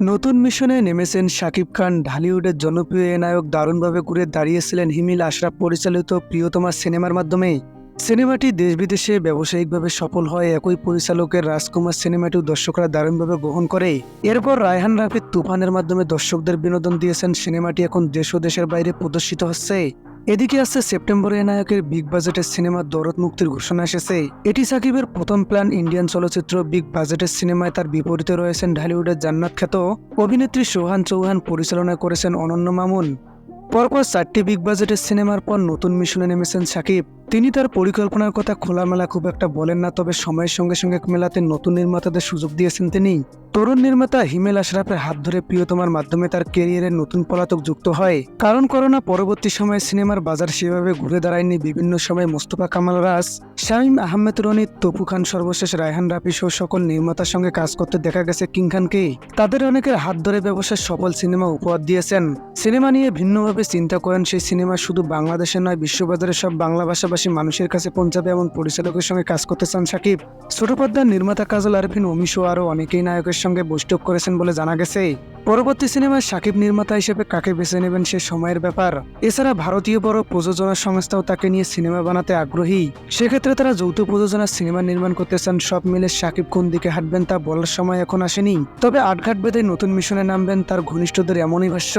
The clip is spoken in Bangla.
নতুন মিশনে নেমেছেন শাকিব খান। ঢালিউডের জনপ্রিয় এ নায়ক দারুণভাবে ঘুরে দাঁড়িয়েছিলেন হিমিল আশরাফ পরিচালিত প্রিয়তমা সিনেমার মাধ্যমে সিনেমাটি দেশ বিদেশে ব্যবসায়িকভাবে সফল হয়, একই পরিচালকের রাজকুমার সিনেমাটিও দর্শকরা দারুণভাবে গ্রহণ করে। এরপর রায়হান রাফিদ তুফানের মাধ্যমে দর্শকদের বিনোদন দিয়েছেন। সিনেমাটি এখন দেশ ও দেশের বাইরে প্রদর্শিত হচ্ছে। এদিকে আসছে সেপ্টেম্বরে নায়কের বিগ বাজেটের সিনেমা দরদ মুক্তির ঘোষণা এসেছে। এটি সাকিবের প্রথম প্ল্যান ইন্ডিয়ান চলচ্চিত্র বিগ বাজেটের সিনেমায় তার বিপরীতে রয়েছেন ঢালিউডের জান্নাত খ্যাত অভিনেত্রী সোহান চৌহান পরিচালনা করেছেন অনন্য মামুন। পরপর চারটি বিগ বাজেটের সিনেমার পর নতুন মিশনে নেমেছেন সাকিব। তিনি তার পরিকল্পনার কথা খোলামেলা খুব একটা বলেন না, তবে সময়ের সঙ্গে সঙ্গে মেলাতে নতুন নির্মাতাদের সুযোগ দিয়েছেন তিনি। তরুণ নির্মাতা হিমেল আশরাফের হাত ধরে প্রিয়তমার মাধ্যমে তার কেরিয়ারের নতুন পলাতক যুক্ত হয়। কারণ করোনা পরবর্তী সময়ে সিনেমার বাজার সেভাবে ঘুরে দাঁড়ায়নি বিভিন্ন সময় মোস্তফা কামাল রাজ। শামীম আহমেদ রনি, তপু খান সর্বশেষ, রায়হান রাফি সহ সকল নির্মাতার সঙ্গে কাজ করতে দেখা গেছে কিং খানকে। তাদের অনেকের হাত ধরে ব্যবসার সফল সিনেমা উপহার দিয়েছেন। সিনেমা নিয়ে ভিন্নভাবে চিন্তা করেন সেই সিনেমা শুধু বাংলাদেশে নয়, বিশ্ববাজারে সব বাংলা ভাষাভাষী মানুষের কাছে পৌঁছাবে এমন পরিচালকের সঙ্গে কাজ করতে চান সাকিব। ছোট পর্দার নির্মাতা কাজল আরফিন, অমিশো আরও অনেকেই নায়কের সঙ্গে বৈঠক করেছেন বলে জানা গেছে। পরবর্তী সিনেমায় সাকিব নির্মাতা হিসেবে কাকে বেছে নেবেন সে সময়ের ব্যাপার। এছাড়া ভারতীয় বড় প্রযোজনা সংস্থাও তাকে নিয়ে সিনেমা বানাতে আগ্রহী। সেক্ষেত্রে তারা যৌথ প্রযোজনার সিনেমা নির্মাণ করতে চান, সব মিলে সাকিব কোন দিকে হাঁটবেন তা বলার সময় এখন আসেনি। তবে আটঘাট বেঁধে নতুন মিশনে নামবেন তার ঘনিষ্ঠদের এমনই ভাষ্য।